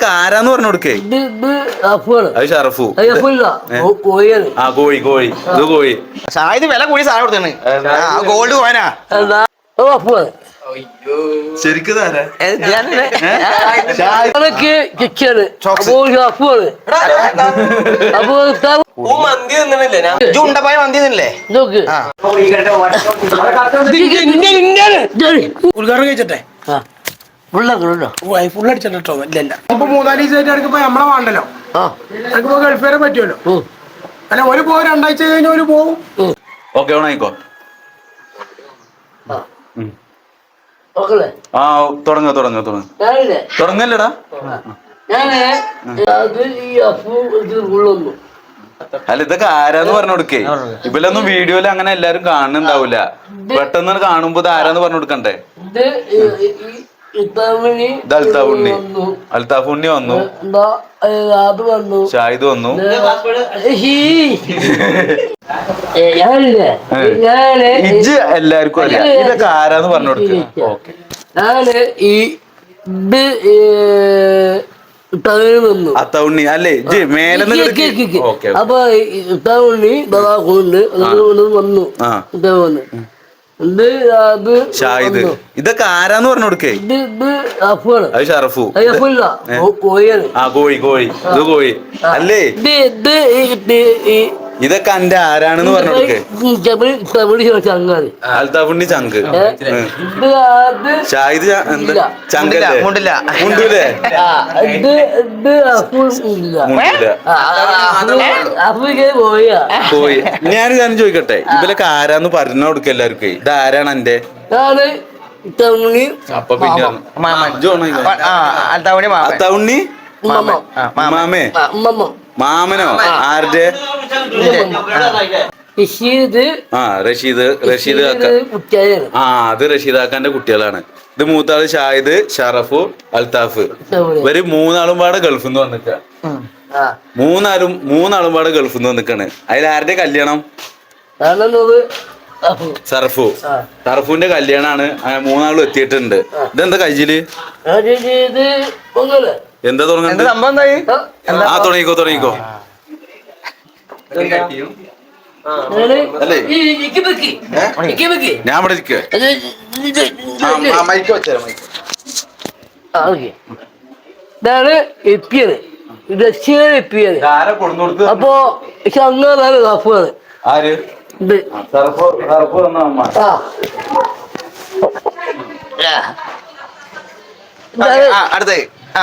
ഇതൊക്കെ ആരാന്ന് പറഞ്ഞു കൊടുക്കേ? അത് ഷറഫു. ആ കോഴി കോഴി. ഇത് കോഴി. ഇത് വില കൂടി സാധനം കൊടുത്താണ് ഗോൾഡ് കോയനാ ശരിക്കും മന്തി തിന്നണില്ലേ നോക്ക്. ഉദ്ഘാടനം കഴിച്ചട്ടെ? ഫുള്ളടിച്ചിട്ടോ ഇല്ല മൂന്നാൽ ദിവസമായിട്ട് നമ്മളെ വേണ്ടല്ലോ? ആ. എനിക്കിപ്പോ ഗൾഫ് വരെ പറ്റുമല്ലോ? അല്ല ഒരു പോകും രണ്ടാഴ്ച കഴിഞ്ഞ് ഒരു. ഓക്കെ ഓണായിക്കോ. ആ. തുടങ്ങ തുടങ്ങ തുടങ്ങ. ഞാനില്ലേ? തുടങ്ങല്ലടാ. ഞാൻ അത് ഈ അഫു ഇത് ഫുള്ളൊന്നും അല്ല ഇതൊക്കെ ആരാന്ന് പറഞ്ഞു കൊടുക്കേ? ഇവലൊന്നും വീഡിയോയിൽ അങ്ങനെ എല്ലാരും കാണുന്നുണ്ടാവൂല. പെട്ടെന്ന് കാണുമ്പോ ഇത് ആരാന്ന് പറഞ്ഞു കൊടുക്കണ്ടേ? അൽത്താഫ് ഉണ്ണി വന്നു. അൽത്താഫ് ഉണ്ണി വന്നു വന്നു. ഷാഹിദ് വന്നു. ഇജ്ജ് എല്ലാവർക്കും അറിയാം. ഇതൊക്കെ ആരാന്ന് പറഞ്ഞു കൊടുക്കുക. ഓക്കെ. ഞാൻ ഈ വന്നു. അത്തൗണ്ണി അല്ലേ. ഓക്കെ അപ്പൊ ഇത്തവണ വന്നു. വന്നു ഷാഹിദ്. ഇതൊക്കെ ആരാന്ന് പറഞ്ഞു കൊടുക്കേ? അത് ഷറഫു. ആ കോഴി കോഴി. ഇത് കോഴി. അല്ലേ? ഇതൊക്കെ അന്റെ ആരാണെന്ന് പറഞ്ഞു കൊടുക്കേ തമിഴ് തമിഴ് ചങ്ങാതി അൽത്താഫുണ്ണി ചങ്ക്. ഏ? ഉം. ഷാഹിദ് ഇല്ല. ചങ്കല്ലേ? മുണ്ടില്ല, മുണ്ടൂലേ ആ, ഇത് ഇത് അഫു ഇല്ല. മുണ്ടില്ല. അഫു- അഫുക്ക് പോയാ. ഞാൻ ഞാൻ ചോദിക്കട്ടെ? ഇതിലൊക്കെ ആരാന്ന് പറഞ്ഞു കൊടുക്ക എല്ലാവർക്കും. ഇത് ആരാണ് എന്റെ അപ്പൊ പിന്നെ. മാമേ മാമനോ? ആരുടെ? ഇഷീദ് ആ റഷീദ് റഷീദ് ആ അത് റഷീദാക്കാന്റെ കുട്ടികളാണ്. ഇത് മൂത്താൾ ഷാഹിദ് ഷറഫു അൽതാഫ് ഇവർ മൂന്നാളും പാടെ ഗൾഫിൽ നിന്ന് വന്നിക്ക. ആ. മൂന്നാളും മൂന്നാളും പാടെ ഗൾഫിൽ നിന്ന് വന്നിക്കാണ്. അതിൽ ആരുടെ കല്യാണം? സർഫു. സർഫുവിന്റെ കല്യാണാണ്. മൂന്നാളും എത്തിയിട്ടുണ്ട്. ഇതെന്താ കയ്യിൽ? ഒന്നല്ലേ എന്താ ആ, ആ തുടങ്ങിക്കോ തുടങ്ങിക്കോ ഞാൻ അല്ലേ? ഈ ഇക്ക് വെക്ക്. ഇക്ക് വെക്ക്. ഞാൻ ഇവിടെ. ഇതാണ് എപ്പിയത്. റഷ്യയാണ് എപ്പിയത്. അപ്പോ. ഇതാണ് ആ അടുത്ത് ആ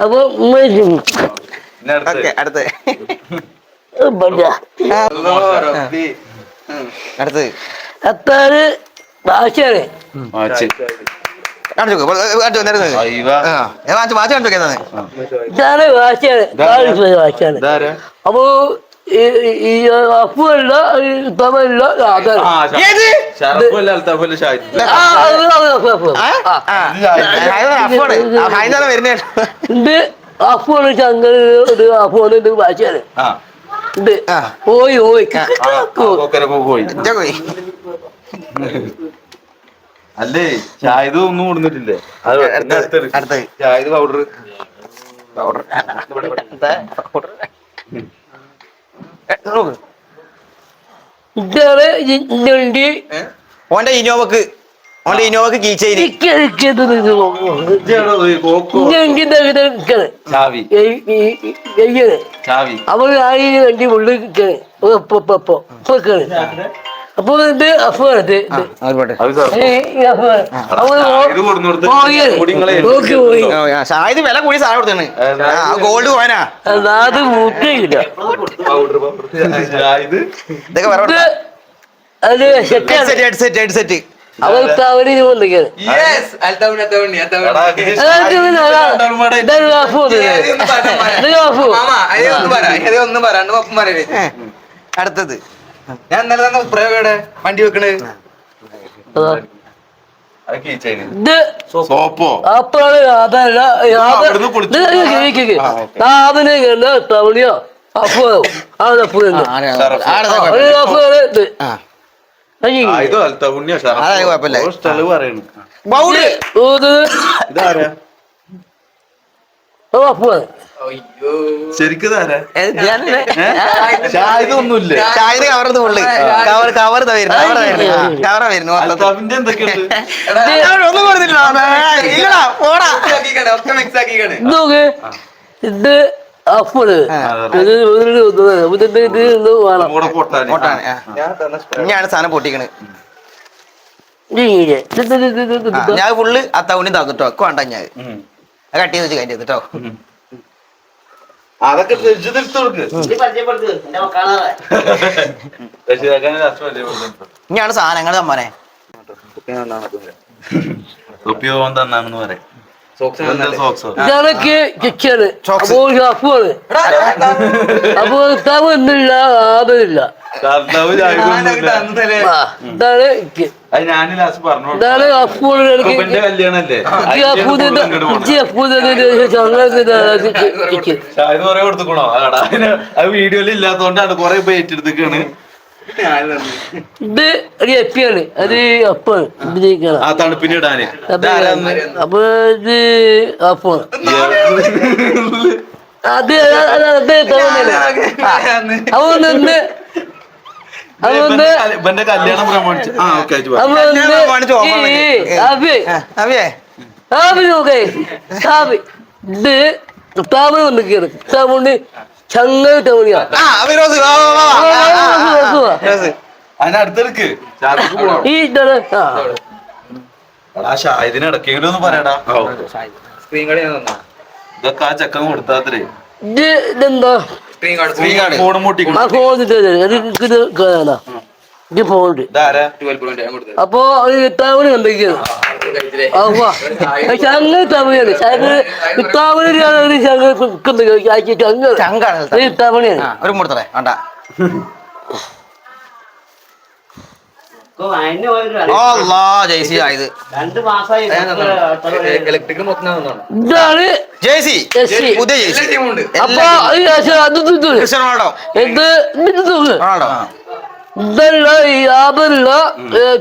അപ്പൊ ഓക്കെ അടുത്ത് അടുത്ത് അത്താറ് ഈ- ഹൈദരാ വരുന്നേ. ഇത് അപ്പുമാണ് ചങ്ങല ഇത് അപ്പുമാണ് ഇത് ഭാഷയാണ് ആ, കൊക്കരൊക്കെ പോയി. പോയി. അല്ലേ ഷാഹിദ് ഒന്നും കൊടുത്തിട്ടില്ലേ അടുത്തെടുക്ക്. പൗഡർ പൗഡർ പൗഡർ ഓന്റെ ഇനോവക്ക് ഓന്റെ ഇനോവക്ക്. ചാവി. അവൾ ആയി വണ്ടി ഉള്ളിൽ കിട്ടണേ ഇപ്പൊ ഇപ്പൊ ഇപ്പൊ. ഇപ്പൊ. അപ്പൊ ഇത്. ആയിക്കോട്ടെ. പോയി. വില കൂടി സാധനം കൊടുത്താണ് ഗോൾഡ് കോയനാ അത് ഇതൊക്കെ അത് സെറ്റ് സെറ്റ് സെറ്റ് സെറ്റ് തവണ വന്നിരിക്കുന്നത് അടുത്തത്. ഞാൻ ഇന്നലെ തന്നെ പ്രയോഗയുടെ വണ്ടി വെക്കണേ. സോപ്പോ അതല്ല അപ്പോ അവിടെ അപ്പോ ശരിക്കും ഇതൊന്നുമില്ല കവർ കവർ വരുന്നു കവർ വരുന്നു കവർ വരുന്നു ഒന്നും കൊടുത്തില്ല ഇല്ലടാ പോടാ ഒക്കെ മിക്സ് ആക്കിക്കാണ് ഇത്. ഇനിയാണ് സാധനം പൊട്ടിക്കണ്. ഞാൻ ഫുള്ള് അത്തൗണി തന്നിട്ടോ വേണ്ട ഞാൻ കട്ട് ചെയ്ത് വെച്ച് കഴിഞ്ഞു കേട്ടോ അതൊക്കെ. ഇനിയാണ് സാധനങ്ങൾ തമ്മാനെ. തൊപ്പി പോകാൻ തന്നാണെന്ന് പറയും. Socks എന്താ നന്നല്ലേ? സോക്സോ ഇതൊക്കെ കിച്ചാണ് അപ്പോൾ അപ്പോൾ എനിക്ക് ഉപ്പന്റെ കൊടുത്തുക്കണോ? അത് വീഡിയോയിൽ ഇല്ലാത്തോണ്ടാണ് കൊറേ ഇപ്പൊ ഏറ്റെടുത്തേക്കാണ്. ഇത് ഒരു എപ്പിയാണ്. അത് അപ്പാണ്. ആ തണുപ്പിന് ഇടാന്. അപ്പൊ ഇത് അപ്പാണ്. അത് അത് അത് തവണയാണ് ഇവന്റെ ഇവന്റെ കല്യാണം പ്രമാണിച്ച്. ആ ഓക്കെ താമര താമണ്ട് ചങ്ങൽ തവണിയാ ആ അതിനടുത്തെടുക്ക് ഈ ഒന്ന് പറയടാ. ഇതൊക്കെ ആ ചെക്കൻ കൊടുത്താത്രേ. ഇതെന്താ? ഇത് ഫോണുണ്ട് അപ്പൊ തവണ വന്നിരിക്കുന്നു കഴിച്ചില്ലേ ചങ്ങൽ തവണയാണ് ചങ്ങൽ തവണയാണ് ഒരു ചങ്ങൽ നിൽക്കുന്നത് ചങ്ങൽ ചങ്കാണ് ഈ തവണയാണ് ആ ഒരു മുടത്തറേ വേണ്ട.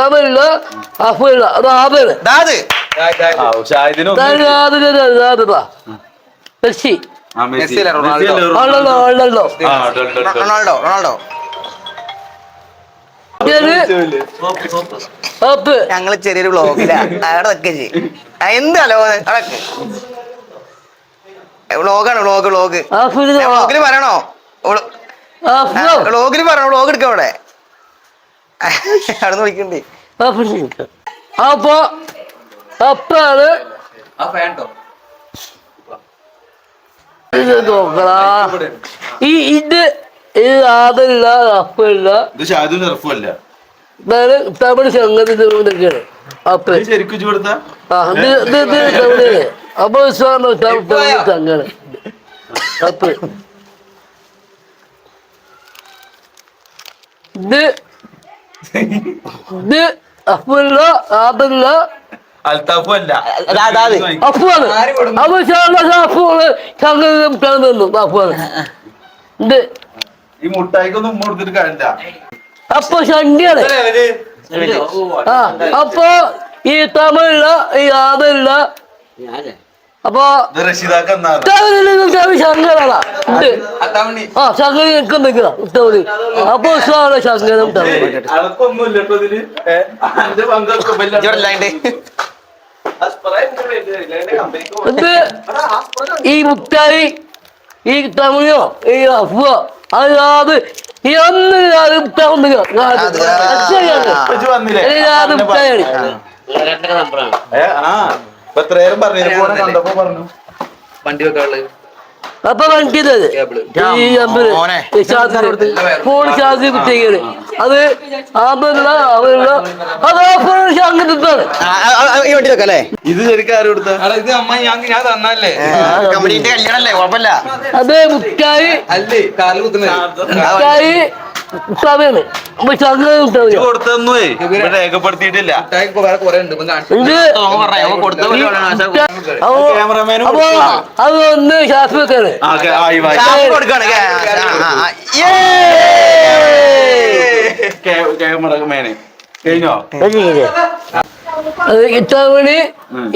ഇതല്ല അഫല്ല അത് ദാദ്. മെസ്സി. റൊണാൾഡോ. റൊണാൾഡോ. ഞങ്ങൾ ചെറിയൊരു ബ്ലോഗിലൊക്കെ അവിടെ ചെയ്യും. എന്താലോ അടക്ക് വ്ളോഗാണ് വ്ളോഗ് വ്ളോഗ് അഫിൽ വ്ളോഗിൽ പറയണോ? വ്ളോഗിൽ പറയണോ? വ്ളോഗ് എടുക്കാം അവിടെ അവിടെ നിന്ന് വിളിക്കണ്ടേ. അപ്പൊ അപ്പാണ് ഇത് നോക്കടാ. ഈ ഇത് ഇത് ആദല്ല അപ്പല്ല. ഇത് തമിഴ് സംഗതി അപ്പ് ഇത് ശരിക്കും കൊടുത്താ ആ ഇത് ഇത് ഇത് തമിഴ് അപ്പൊ സാറിന് തമിഴ് സംഗതി. അപ്പ് ഇത് ഇത് അപ്പല്ല ആദല്ല. അൽത്താഫും അല്ല അതാ, അതാ, അത്. അപ്പാണ് അപ്പൊ സാറിന് അപ്പാണ് സംഗതി തന്നു. അപ്പാണ് ഇത് ഈ മുട്ടായിക്കൊന്നും ഉമ്മ കൊടുത്തിട്ട് കാര്യമില്ല. അപ്പൊ ശണ്ടിയാണ് ആ അപ്പൊ ഈ തമിഴില്ല ഈ ആദരില്ല അപ്പൊ ശങ്കരാണ്. ആ ശങ്കര നിൽക്കുന്നില്ല തമിഴ്. അപ്പൊ സാറ് ശങ്കരം ഇത് ഈ മുട്ടായി ഈ തമിഴോ ഈ അഫോ വന്നില്ലേ? ഏ, ആ. ഇപ്പൊ പറഞ്ഞു? കണ്ടപ്പോ പറഞ്ഞു. വണ്ടി വെക്കാനുള്ളത്. അപ്പൊ വണ്ടിയത് ഈ അമ്പത് മോനെ. ഫോൺ ചാർജ് കുത്തിയാണ് അത് അവരുള്ള അത് ഫോൺ ചാർജ് ഈ വണ്ടി ഇത് ശരിക്കും ആരും കൊടുത്ത? എടാ ഇത് അമ്മ ഞാൻ ഞാൻ തന്നല്ലേ കമ്പനീന്റെ കല്യാണല്ലേ? കുഴപ്പമില്ല. അത് മുട്ടായി അല്ലേ കുത്തുന്നത്. മുക്കായി ഇവിടെ രേഖപ്പെടുത്തിയിട്ടില്ല. അപ്പൊ അത് ഒന്ന് ക്യാമറമാന് കഴിഞ്ഞോ? വേണ്ടി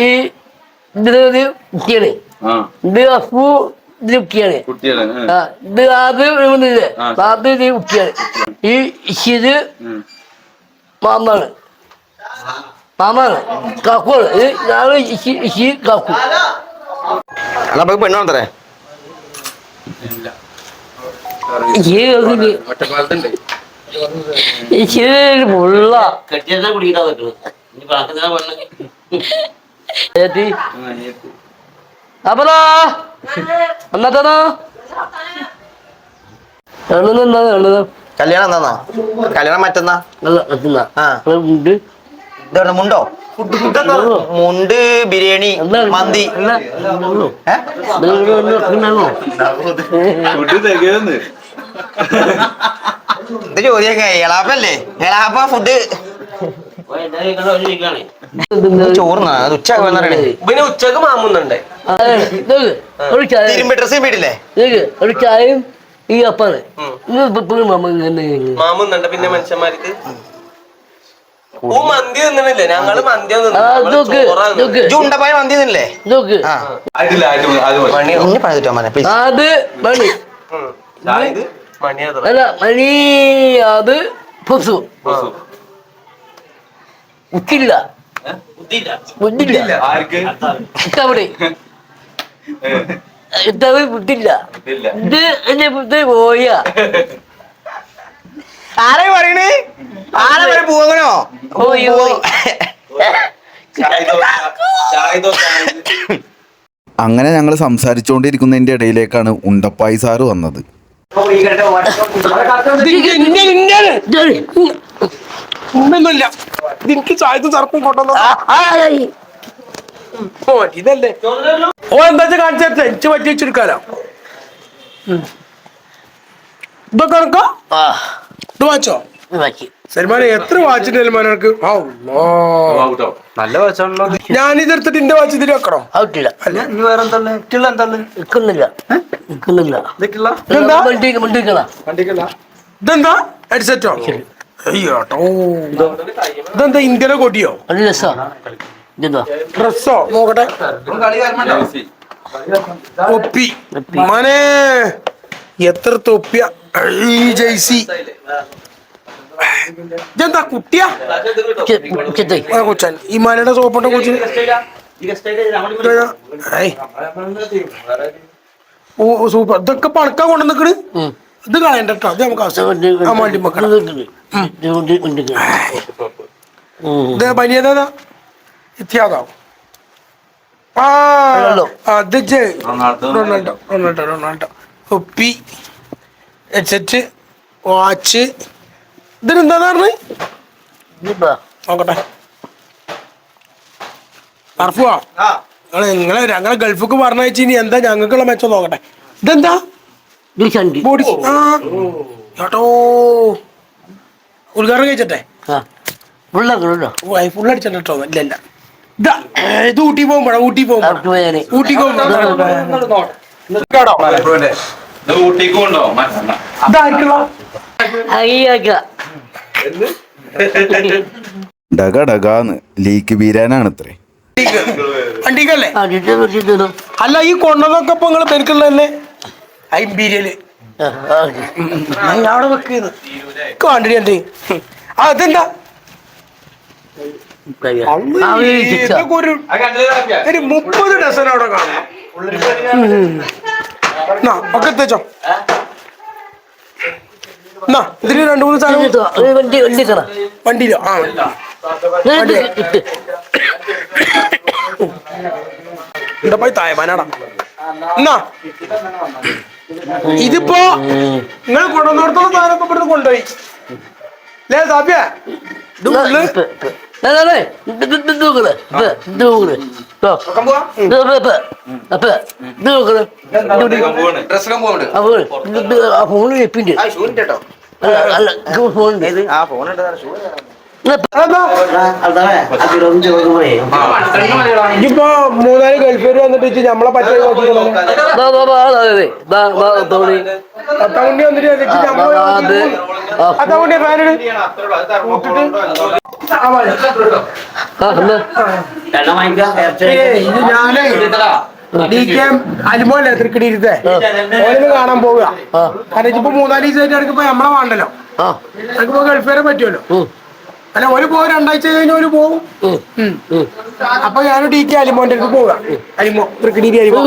ഈ ഇതിന് കുട്ടിയാണ് ആ. ഇത് അപ്പു ഇത് കുട്ടിയാണ് കുട്ടികളെ ഉം. ആ, ഇത് ഇവിടുന്നില്ലേ ആ. ആദ്യം ഇത് കുട്ടിയാണ് ഈ ഇത്. മാമാണ് മാമാണ് കാക്കുവാണ് ഇത് ഇശി ഇശി കാക്കു. നമുക്ക് പെണ്ണു തരേ പുള്ള. കെട്ടിയതാ കുടിക്കാൻ പറ്റുള്ളൂ അപ്പതാ. കല്യാണം കല്യാണം മറ്റന്നാ? മുണ്ടോ. ഫുഡ് ഫുഡ് മുണ്ട്? ബിരിയാണി മന്തി. ഇത് ചോദ്യമൊക്കെ എളാപ്പല്ലേ? എളാപ്പ ഫുഡ് ചോറുന്നാ? അത് ഉച്ച പിന്നെ ഉച്ചയ്ക്ക് മാമുന്നുണ്ട്. തിരുമ്പി ഡ്രസ്സും വീട്ടില്ലേ ഒരു ചായയും ഈ അപ്പാണ്. മാമുന്നുണ്ട് പിന്നെ മനുഷ്യന്മാർക്ക്. മന്തി തിന്നണില്ലേ? ഞങ്ങൾ മന്തി. ഉണ്ടപ്പായ മന്തി തിന്നില്ലേ? അത് മണി അല്ല മണി അത് പൊസു. ഉച്ചില്ല ബുദ്ധിയില്ല ആർക്ക്? ഇത്തവിടെ ബുദ്ധിയില്ല ഇത് എന്റെ ബുദ്ധി പോയ. ആരെ പറയണേ? ആരെ പറയും പോകണോ അങ്ങനെ ഞങ്ങൾ സംസാരിച്ചുകൊണ്ടിരിക്കുന്നതിന്റെ ഇടയിലേക്കാണ് ഉണ്ടപ്പായി സാറ് വന്നത്. ഒന്നുമില്ല എനിക്ക് ചായത്ത് ചർപ്പും കൊണ്ടുവന്നു? ഓ ഇതല്ലേ. ഓ എന്താ കാണിച്ചു? എനിക്ക് പറ്റി വെച്ചെടുക്കാലോ ഇതൊക്കെ കണക്കാ? ഇത് വാച്ചോ സൽമാനെ എത്ര വാച്ചിന്റെ സൽമാൻ എനിക്ക് ഞാൻ ഞാനിതെടുത്തിട്ട് എന്റെ വാച്ച് ഇതിൽ വെക്കണോ? ഇതെന്താ? ഹെഡ്സെറ്റോ? ഇതെന്താ ഇന്ത്യയിലെ കൊടിയോ? അത് രസാ. ഇതെന്താ ഡ്രസ്സോ? നോക്കട്ടെ. തൊപ്പി. മനെ എത്ര തൊപ്പിയ? ജയ്സി ഇതെന്താ കുട്ടിയാ? കൊച്ചാൻ. ഈ മലയുടെ സോപ്പിട്ട കൊച്ചിന് സൂപ്പർ. ഇതൊക്കെ പണക്കാ കൊണ്ടുവന്നിക്കണ്? ഇത് കളയണ്ട കേട്ടോ അത് നമുക്ക് ആവശ്യം വണ്ടി ഇത് ബനിയതാ ഇത്യാദാവും. അത് Ronaldo. Ronaldo Ronaldo headset watch ഇതിനെന്താ പറഞ്ഞത് നോക്കട്ടെ. ടർഫുവാ നിങ്ങൾ നിങ്ങളെ ഞങ്ങളെ ഗൾഫിക്ക് പറഞ്ഞയച്ച് ഇനി എന്താ ഞങ്ങൾക്കുള്ള മെച്ചം നോക്കട്ടെ. ഇതെന്താ? ചണ്ടി ബോഡി ആ കേട്ടോ ഉദ്ഘാടനം കഴിച്ചട്ടെ ഉള്ളോ ഫുൾ അടിച്ചിട്ടോ ഇല്ല ഇല്ല ഇതാ ഇത് ഊട്ടി പോകുമ്പോഴാ ഊട്ടി പോകുമ്പോ ഊട്ടി ഡഗ ഡഗാന്ന് ലീക്ക് വീരാനാണ് ഇത്രേ അല്ല ഈ കൊണ്ടതൊക്കെ ഇപ്പൊ നിങ്ങൾ പെരുക്കുള്ളതല്ലേ അയിമ്പീരിയൽ ഞാൻ അവിടെ വെക്കുന്നത് കണ്ടിട്ട് എന്ത്? അതെന്താ? ഒരു മുപ്പത് ഡസൻ അവിടെ കാണാം. ഒക്കെ എത്തിച്ചോ ഇതിന് രണ്ടു മൂന്ന് സാധനം വണ്ടിയിലോ? ആ എന്താ പോയി തായമാനാടാ എന്നാ ഇതിപ്പോ നിങ്ങൾ കൊണ്ടുവന്നിടത്തോളം സാധനം ഇപ്പൊ ഇവിടുന്ന് കൊണ്ടുപോയി. ലേ സാബിയ ഫോണുണ്ട് ആ. ഫോൺ ഇതിപ്പോ മൂന്നാൽ ഗൾഫേര് വന്നിട്ട് നമ്മളെ പറ്റാൻ അത്തവണ്ടി വന്നിട്ട് ഫാനിട് ഇത് ഞാനേ ഡി കെ തൃക്കടിയിരുത്തേ കാണാൻ പോവുക. കാരണം ഇപ്പൊ മൂന്നാൽ ദിവസമായിട്ട് എനിക്കിപ്പോ നമ്മളെ വേണ്ടല്ലോ. എനിക്കിപ്പോ ഗൾഫേരെ പറ്റുമല്ലോ. അല്ല ഒരു പോകും രണ്ടാഴ്ച കഴിഞ്ഞ് ഒരു പോകും ഉം. അപ്പൊ ഞാൻ ഡി കെ അലിമോന്റെ അടുത്ത് പോവുക അലിമോ തൃക്കടിരി അലിമോ.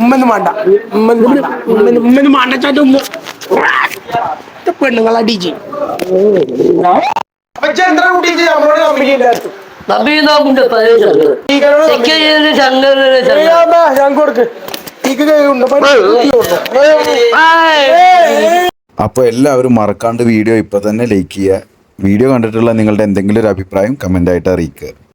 ഉമ്മന്ന് വേണ്ട. ഉമ്മന്ന് വേണ്ട. ഉമ്മ പെണ്ണുങ്ങളാ ഡി ജി അപ്പൊ എല്ലാവരും മറക്കാണ്ട് വീഡിയോ ഇപ്പൊ തന്നെ ലൈക്ക് ചെയ്യുക. വീഡിയോ കണ്ടിട്ടുള്ള നിങ്ങളുടെ എന്തെങ്കിലും ഒരു അഭിപ്രായം കമന്റായിട്ട് അറിയിക്കുക.